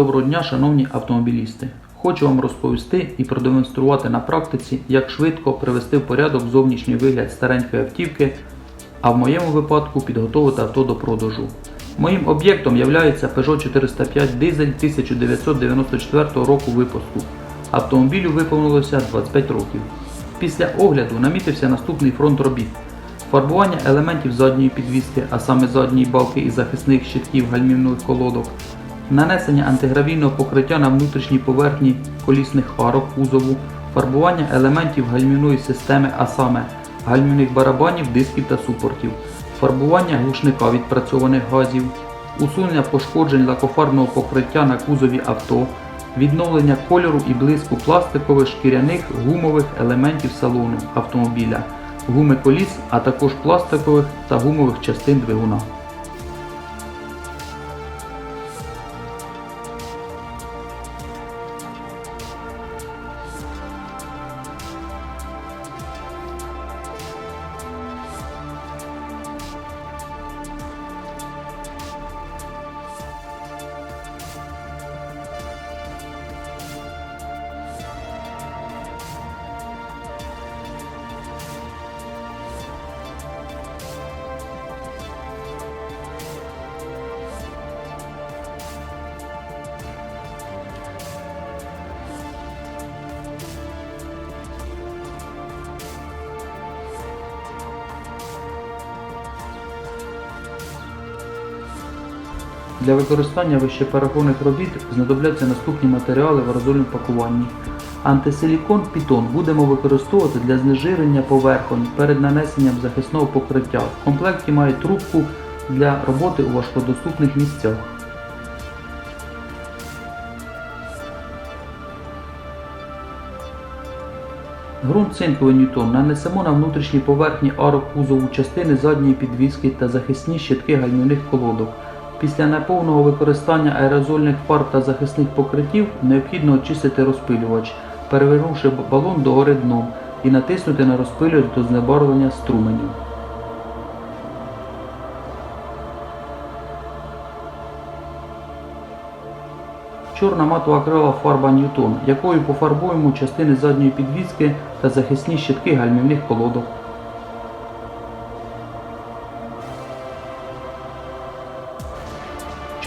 Доброго дня, шановні автомобілісти! Хочу вам розповісти і продемонструвати на практиці, як швидко привести в порядок зовнішній вигляд старенької автівки, а в моєму випадку підготовити авто до продажу. Моїм об'єктом є Peugeot 405 дизель 1994 року випуску. Автомобілю виповнилося 25 років. Після огляду намітився наступний фронт робіт. Фарбування елементів задньої підвіски, а саме задньої балки і захисних щитків гальмівних колодок, нанесення антигравійного покриття на внутрішній поверхні колісних арок кузову, фарбування елементів гальмівної системи, а саме гальмівних барабанів, дисків та супортів, фарбування глушника відпрацьованих газів, усунення пошкоджень лакофарбного покриття на кузові авто, відновлення кольору і блиску пластикових, шкіряних, гумових елементів салону автомобіля, гуми коліс, а також пластикових та гумових частин двигуна. Для використання вищеперерахованих робіт знадобляться наступні матеріали в аерозольному пакуванні. Антисилікон Пітон будемо використовувати для знежирення поверхонь перед нанесенням захисного покриття. В комплекті має трубку для роботи у важкодоступних місцях. Ґрунт цинковий ньютон нанесемо на внутрішній поверхні арок кузову частини задньої підвіски та захисні щитки гальмівних колодок. Після неповного використання аерозольних фарб та захисних покриттів необхідно очистити розпилювач, перевернувши балон догори дном і натиснути на розпилювач до знебарвлення струменів. Чорна матова акрилова фарба Ньютон, якою пофарбуємо частини задньої підвіски та захисні щитки гальмівних колодок.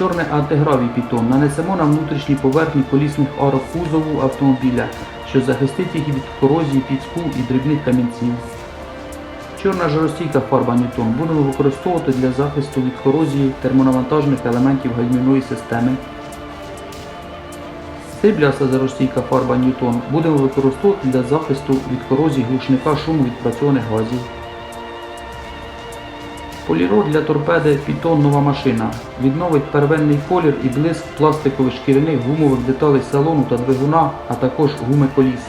Чорний антигравій пітон нанесемо на внутрішній поверхні колісних арок кузову автомобіля, що захистить їх від корозії, піску і дрібних камінців. Чорна жаростійка фарба Ньютон будемо використовувати для захисту від корозії термонавантажних елементів гальмівної системи. Срібляста жаростійка фарба Ньютон будемо використовувати для захисту від корозії глушника шуму відпрацьованих газів. Полірод для торпеди Python нова машина. Відновить первинний колір і блиск пластикових шкіряних гумових деталей салону та двигуна, а також гуми коліс.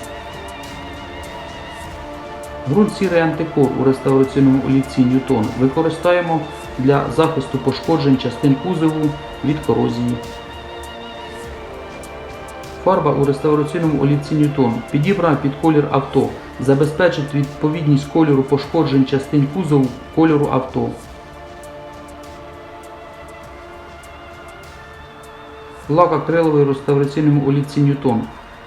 Ґрунт сірий антикор у реставраційному олівці Ньютон використаємо для захисту пошкоджень частин кузову від корозії. Фарба у реставраційному олівці Ньютон підібрана під колір авто, забезпечить відповідність кольору пошкоджень частин кузову кольору авто. Лак акриловий реставраційному олівці Ньютон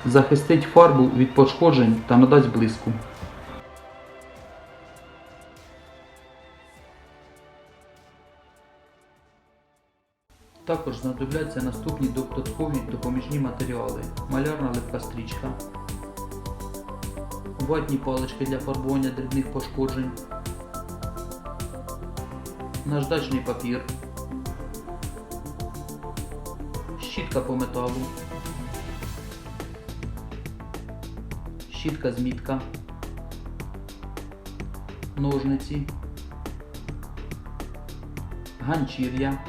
захистить фарбу від пошкоджень та надасть блиску. Також знадобляться наступні додаткові допоміжні матеріали. Малярна липка стрічка, ватні палички для фарбування дрібних пошкоджень, наждачний папір, по металу, щітка змітка, ножниці, ганчір'я.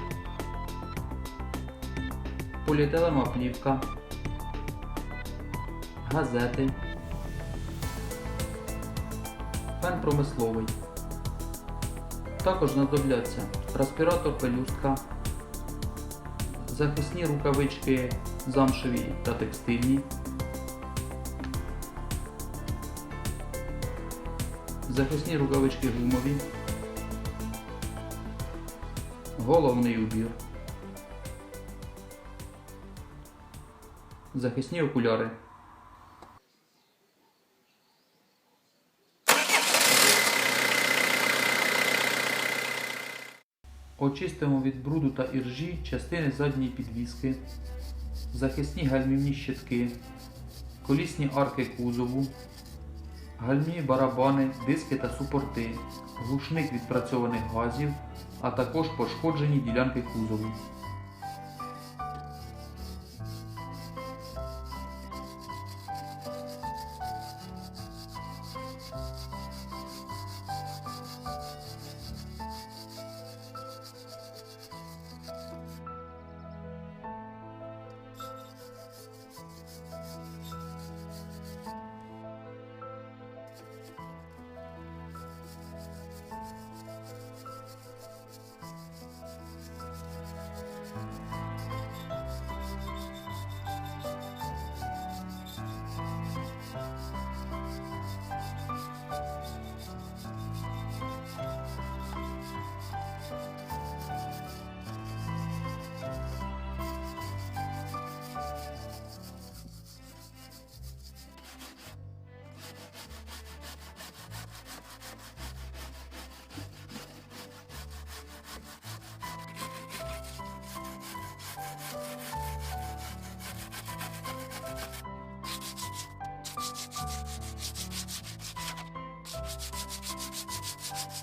Поліетиленова плівка, газети, фен промисловий. Також знадобляться респіратор пелюстка, захисні рукавички замшеві та текстильні, захисні рукавички гумові, головний убір. захисні окуляри. Очистимо від бруду та іржі частини задньої підвіски, захисні гальмівні щитки, колісні арки кузову, гальмі барабани, диски та супорти, глушник відпрацьованих газів, а також пошкоджені ділянки кузову.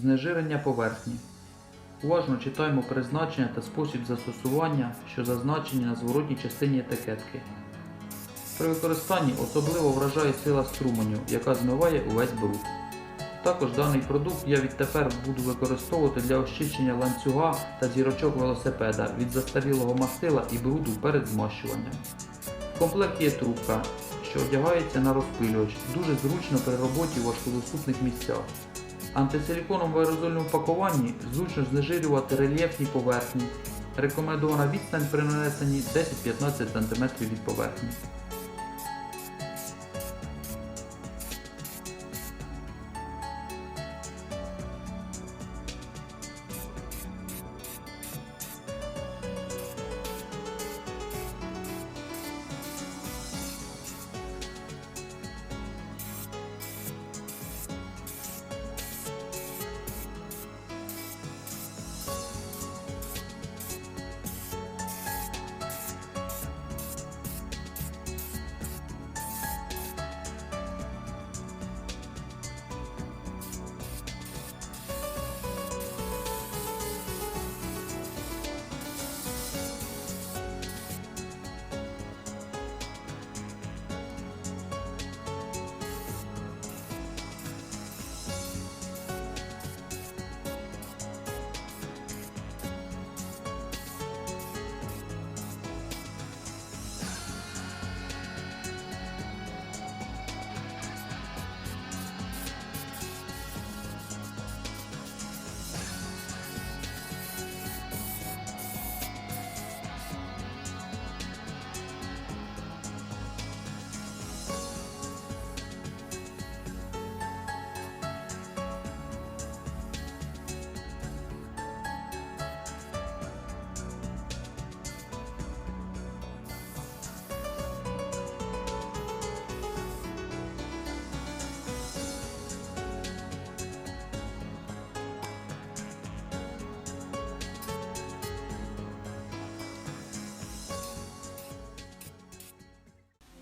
Знежирення поверхні. Уважно читаємо призначення та спосіб застосування, що зазначені на зворотній частині етикетки. При використанні особливо вражає сила струменю, яка змиває увесь бруд. Також даний продукт я відтепер буду використовувати для очищення ланцюга та зірочок велосипеда від застарілого мастила і бруду перед змащуванням. В комплекті є трубка, що одягається на розпилювач, дуже зручно при роботі у важкодоступних місцях. Антисиліконом в аерозольному пакуванні зручно знежирювати рельєфні поверхні. Рекомендована відстань при нанесенні 10-15 см від поверхні.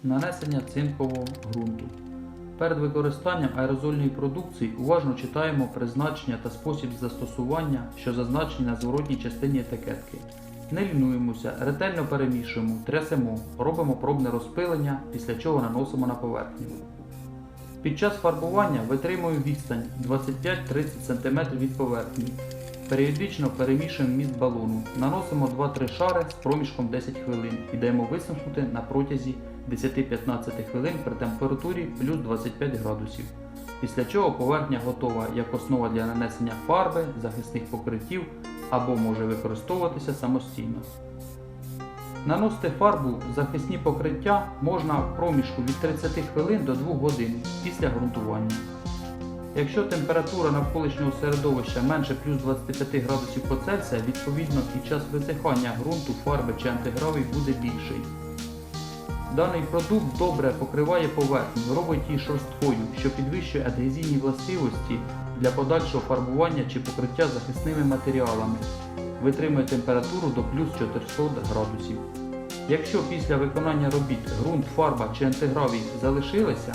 Нанесення цинкового ґрунту. Перед використанням аерозольної продукції уважно читаємо призначення та спосіб застосування, що зазначені на зворотній частині етикетки. Не лінуємося, ретельно перемішуємо, трясемо, робимо пробне розпилення, після чого наносимо на поверхню. Під час фарбування витримуємо відстань 25-30 см від поверхні. Періодично перемішуємо міст балону, наносимо 2-3 шари з проміжком 10 хвилин і даємо висохнути на протязі 10-15 хвилин при температурі плюс 25 градусів. Після чого поверхня готова як основа для нанесення фарби, захисних покриттів або може використовуватися самостійно. Наносити фарбу захисні покриття можна в проміжку від 30 хвилин до 2 годин після ґрунтування. Якщо температура навколишнього середовища менше плюс 25 градусів по Цельсія, відповідно і час висихання ґрунту, фарби чи антигравій буде більший. Даний продукт добре покриває поверхню, робить її шорсткою, що підвищує адгезійні властивості для подальшого фарбування чи покриття захисними матеріалами, витримує температуру до плюс 400 градусів. Якщо після виконання робіт ґрунт, фарба чи антигравій залишилися,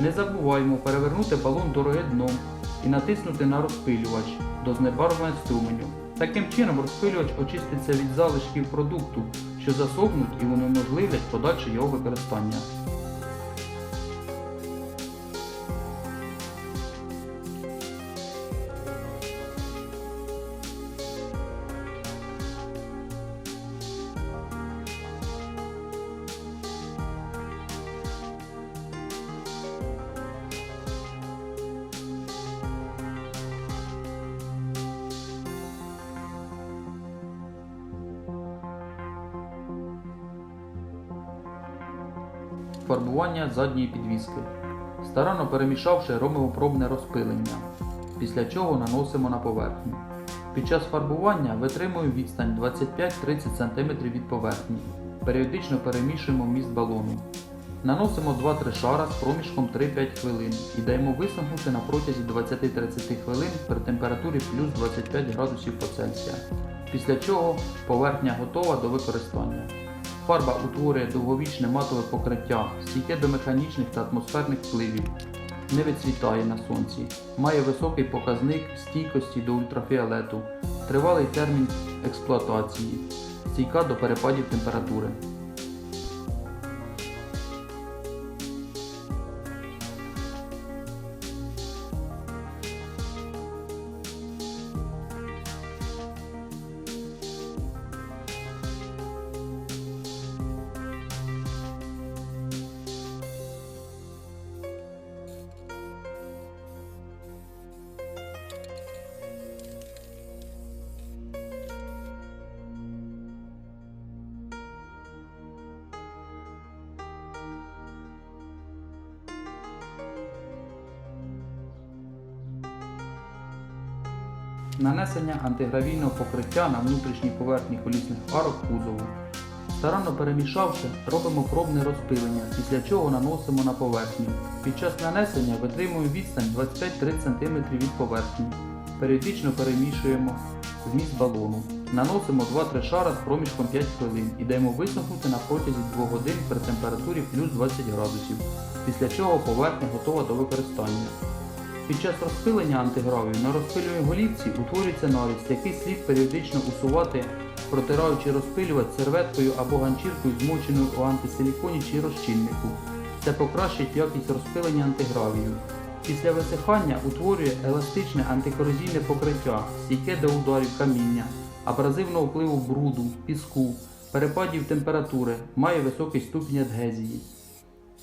не забуваємо перевернути балон дороги дном і натиснути на розпилювач до знебарвлення струменю. Таким чином розпилювач очиститься від залишків продукту, що засохнуть і унеможливлять подальше його використання. Фарбування задньої підвіски. Старанно перемішавши, робимо пробне розпилення, після чого наносимо на поверхню. Під час фарбування витримуємо відстань 25-30 см від поверхні. Періодично перемішуємо міст балону. Наносимо 2-3 шара з проміжком 3-5 хвилин і даємо висохнути на протязі 20-30 хвилин при температурі плюс 25 градусів по Цельсія. Після чого поверхня готова до використання. Фарба утворює довговічне матове покриття, стійке до механічних та атмосферних впливів, не відцвітає на сонці, має високий показник стійкості до ультрафіолету, тривалий термін експлуатації, стійка до перепадів температури. Нанесення антигравійного покриття на внутрішній поверхні колісних арок кузову. Старанно перемішавши, робимо пробне розпилення, після чого наносимо на поверхню. Під час нанесення витримуємо відстань 25-30 см від поверхні. Періодично перемішуємо вміст балону. Наносимо 2-3 шара з проміжком 5 хвилин і даємо висохнути на протязі 2 годин при температурі плюс 20 градусів, після чого поверхня готова до використання. Під час розпилення антигравію на розпилювій голівці утворюється наріст, який слід періодично усувати, протираючи розпилювач серветкою або ганчіркою, змоченою у антисиліконі чи розчиннику. Це покращить якість розпилення антигравію. Після висихання утворює еластичне антикорозійне покриття, стійке до ударів каміння, абразивного впливу бруду, піску, перепадів температури, має високий ступінь адгезії.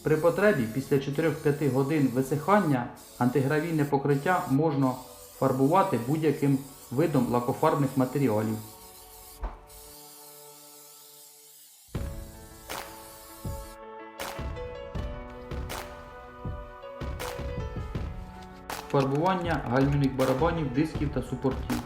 При потребі після 4-5 годин висихання антигравійне покриття можна фарбувати будь-яким видом лакофарбних матеріалів. Фарбування гальмівних барабанів, дисків та супортів.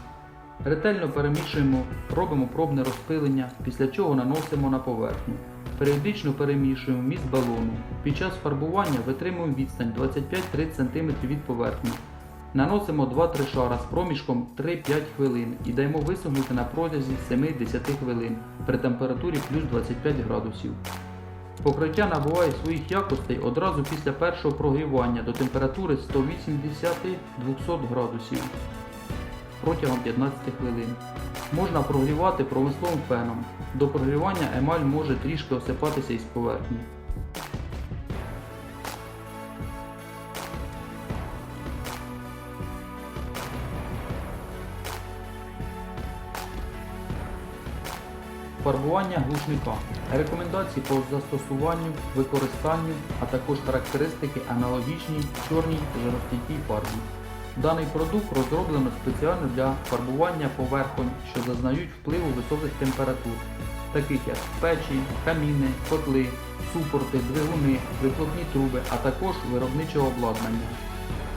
Ретельно перемішуємо, робимо пробне розпилення, після чого наносимо на поверхню. Періодично перемішуємо міст балону. Під час фарбування витримуємо відстань 25-30 см від поверхні. Наносимо 2-3 шара з проміжком 3-5 хвилин і даємо висохнути на протязі 7-10 хвилин при температурі плюс 25 градусів. Покриття набуває своїх якостей одразу після першого прогрівання до температури 180-200 градусів протягом 15 хвилин. Можна прогрівати промисловим феном. До прогрівання емаль може трішки осипатися із поверхні. Фарбування глушника. Рекомендації по застосуванню, використанню, а також характеристики аналогічній чорній жаростійкій фарбі. Даний продукт розроблено спеціально для фарбування поверхонь, що зазнають впливу високих температур, таких як печі, каміни, котли, супорти, двигуни, вихлопні труби, а також виробничого обладнання.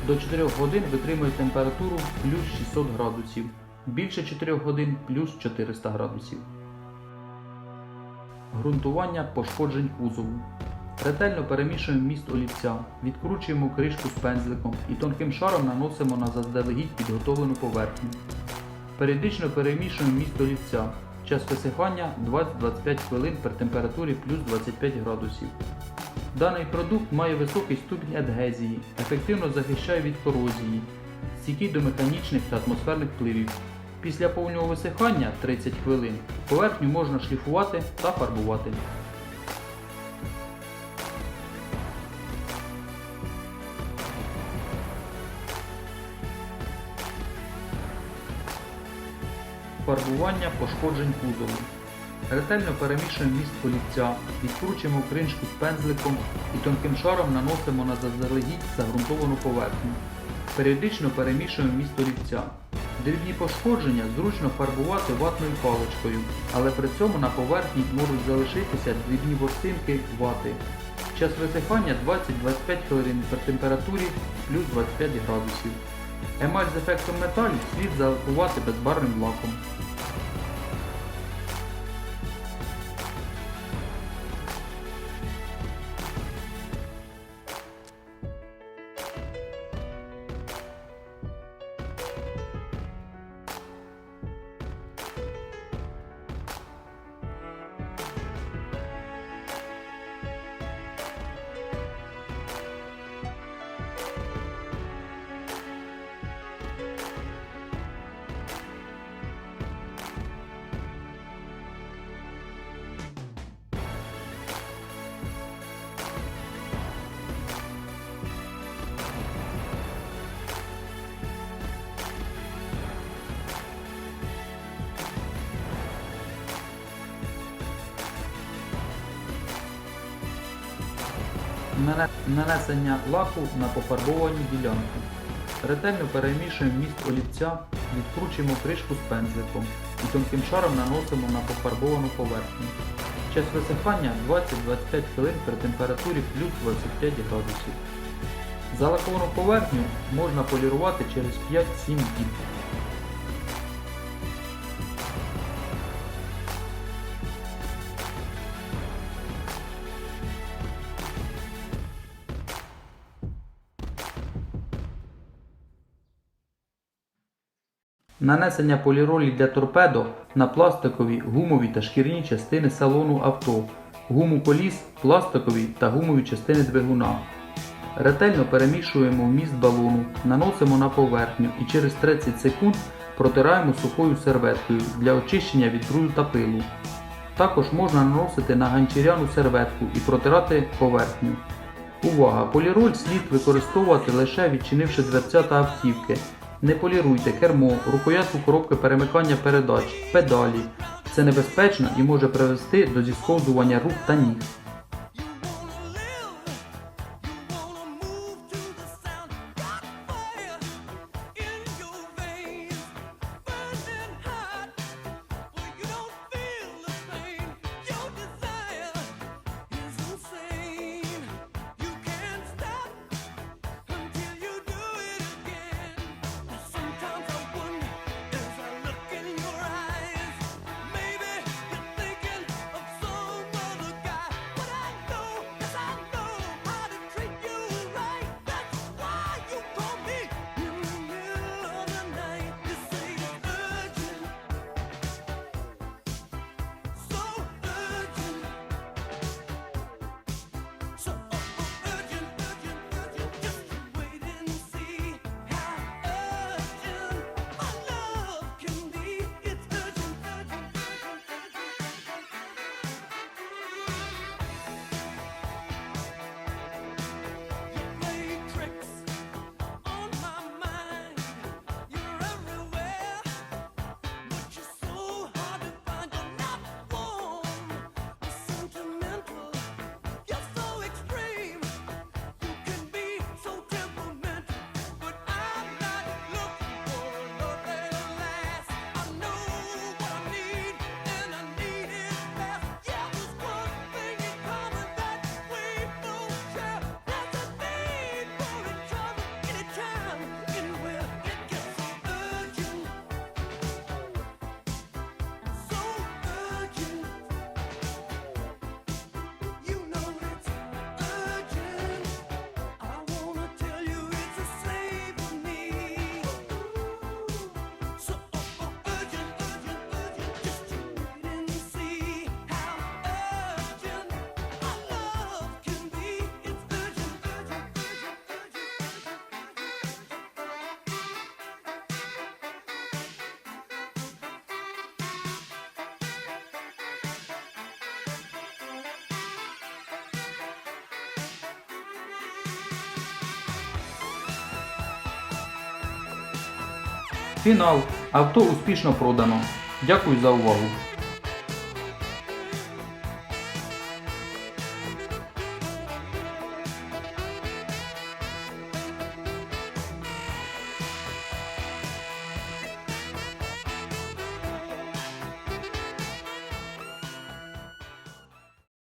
До 4 годин витримує температуру плюс 600 градусів, більше 4 годин плюс 400 градусів. Грунтування пошкоджень кузову. Ретельно перемішуємо міст олівця, відкручуємо кришку з пензликом і тонким шаром наносимо на заздалегідь підготовлену поверхню. Періодично перемішуємо міст олівця. Час висихання 20-25 хвилин при температурі плюс 25 градусів. Даний продукт має високий ступінь адгезії, ефективно захищає від корозії, стійкий до механічних та атмосферних впливів. Після повного висихання 30 хвилин поверхню можна шліфувати та фарбувати. Фарбування пошкоджень кузову. Ретельно перемішуємо міст олівця, відкручуємо кринжку пензликом і тонким шаром наносимо на заздалегідь загрунтовану поверхню. Періодично перемішуємо міст олівця. Дрібні пошкодження зручно фарбувати ватною паличкою, але при цьому на поверхні можуть залишитися дрібні ворсинки вати. Час висихання 20-25 хвилин при температурі плюс 25 градусів. Емаль з ефектом металю слід залакувати безбарвним лаком. Нанесення лаку на пофарбовані ділянки. Ретельно перемішуємо міст олівця, відкручуємо кришку з пензликом і тонким шаром наносимо на пофарбовану поверхню. Час висихання 20-25 хвилин при температурі плюс 25 градусів. Залаковану поверхню можна полірувати через 5-7 діб. Нанесення поліролі для торпедо на пластикові, гумові та шкірні частини салону авто, гуму коліс, пластикові та гумові частини двигуна. Ретельно перемішуємо вміст балону, наносимо на поверхню і через 30 секунд протираємо сухою серветкою для очищення від бруду та пилу. Також можна наносити на ганчіряну серветку і протирати поверхню. Увага! Поліроль слід використовувати лише відчинивши дверця та автівки. Не поліруйте кермо, рукоятку коробки перемикання передач, педалі. Це небезпечно і може привести до зісковзування рук та ніг. Фінал. Авто успішно продано. Дякую за увагу.